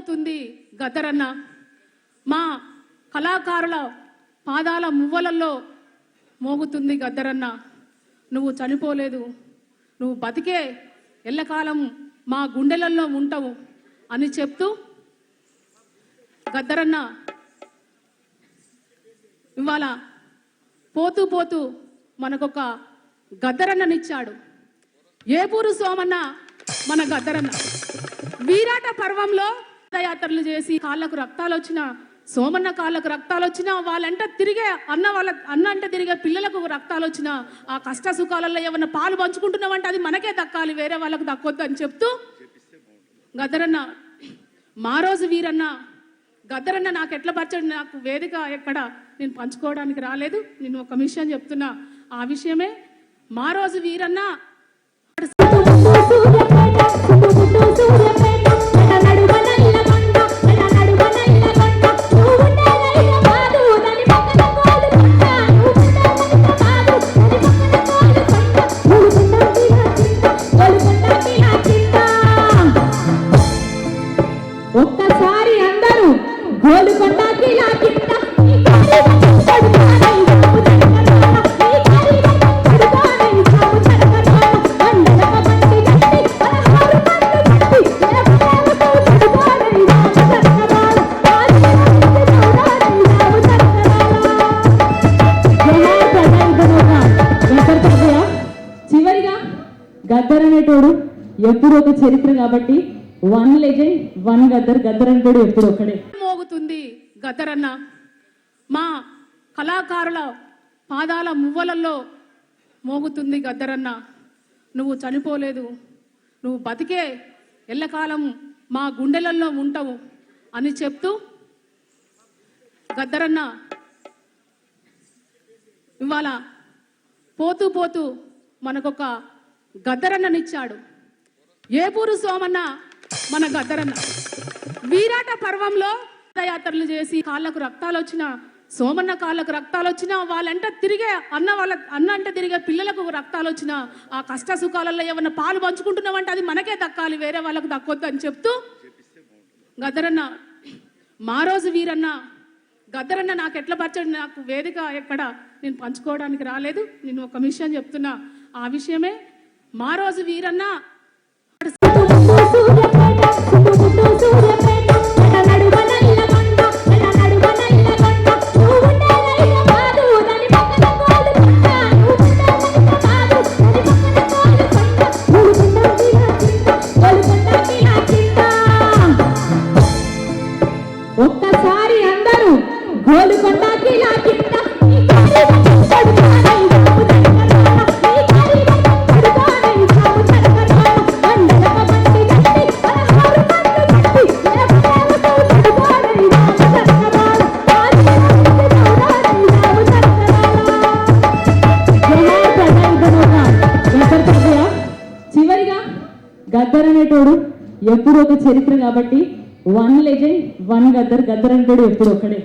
మోగుతుంది గద్దరన్న మా కళాకారుల పాదాల మువ్వలలో మోగుతుంది గద్దరన్న నువ్వు చనిపోలేదు. నువ్వు బతికే ఎల్లకాలం మా గుండెలలో ఉంటావు అని చెప్తూ గద్దరన్న ఇవాళ పోతూ పోతూ మనకొక గద్దరన్ననిచ్చాడు ఏపూరు సోమన్న మన గద్దరన్న వీరాట పర్వంలో యాత్రలు చేసి కాళ్ళకు రక్తాలు వచ్చిన సోమన్న కాళ్ళకు రక్తాలు వచ్చినా వాళ్ళంట తిరిగే అన్న వాళ్ళ అన్న అంటే తిరిగే పిల్లలకు రక్తాలు వచ్చినా ఆ కష్ట సుఖాలలో ఏమన్నా పాలు పంచుకుంటున్నామంటే అది మనకే దక్కాలి వేరే వాళ్ళకు దక్కొద్దు అని చెప్తూ గద్దరన్న మా రోజు వీరన్న గద్దరన్న నాకు ఎట్లా పరచడు నాకు వేదిక ఎక్కడ నేను పంచుకోవడానికి రాలేదు నేను ఒక విషయం చెప్తున్నా ఆ విషయమే మా రోజు వీరన్న గద్దర్ అనేటోడు ఎప్పుడు ఒక చరిత్ర కాబట్టి one legend one Gaddar Gaddar అనేటోడు ఎప్పుడు ఒకడే మోగుతుంది గద్దరన్న. మా కళాకారుల పాదాల మువ్వలలో మోగుతుంది గద్దరన్న. నువ్వు చనిపోలేదు. నువ్వు బతికే ఎల్లకాలం మా గుండెలలో ఉంటావు అని చెప్తూ గద్దరన్న ఇవాళ పోతూ పోతూ మనకొక గద్దరన్ననిచ్చాడు. ఏపూరు సోమన్న మన గద్దరన్న. వీరాట పర్వంలో యాత్రలు చేసి కాళ్ళకు రక్తాలు వచ్చిన సోమన్న కాళ్ళకు రక్తాలు వచ్చినా వాళ్ళంట తిరిగే అన్న వాళ్ళ అన్న అంటే తిరిగే పిల్లలకు రక్తాలు వచ్చినా ఆ కష్ట సుఖాలలో ఏమన్నా పాలు పంచుకుంటున్నామంటే అది మనకే దక్కాలి వేరే వాళ్ళకు దక్కొద్దు అని చెప్తూ గద్దరన్న మా రోజు వీరన్న గద్దరన్న నాకు ఎట్లా పచ్చడి నాకు వేదిక ఎక్కడ నేను పంచుకోవడానికి రాలేదు నేను ఒక విషయం చెప్తున్నా. ఆ విషయమే మా రోజు వీరన్నా. గద్దర్ అనేటోడు ఎప్పుడు ఒక చరిత్ర కాబట్టి one legend one Gaddar. Gaddar అనేటోడు ఎప్పుడు ఒకడే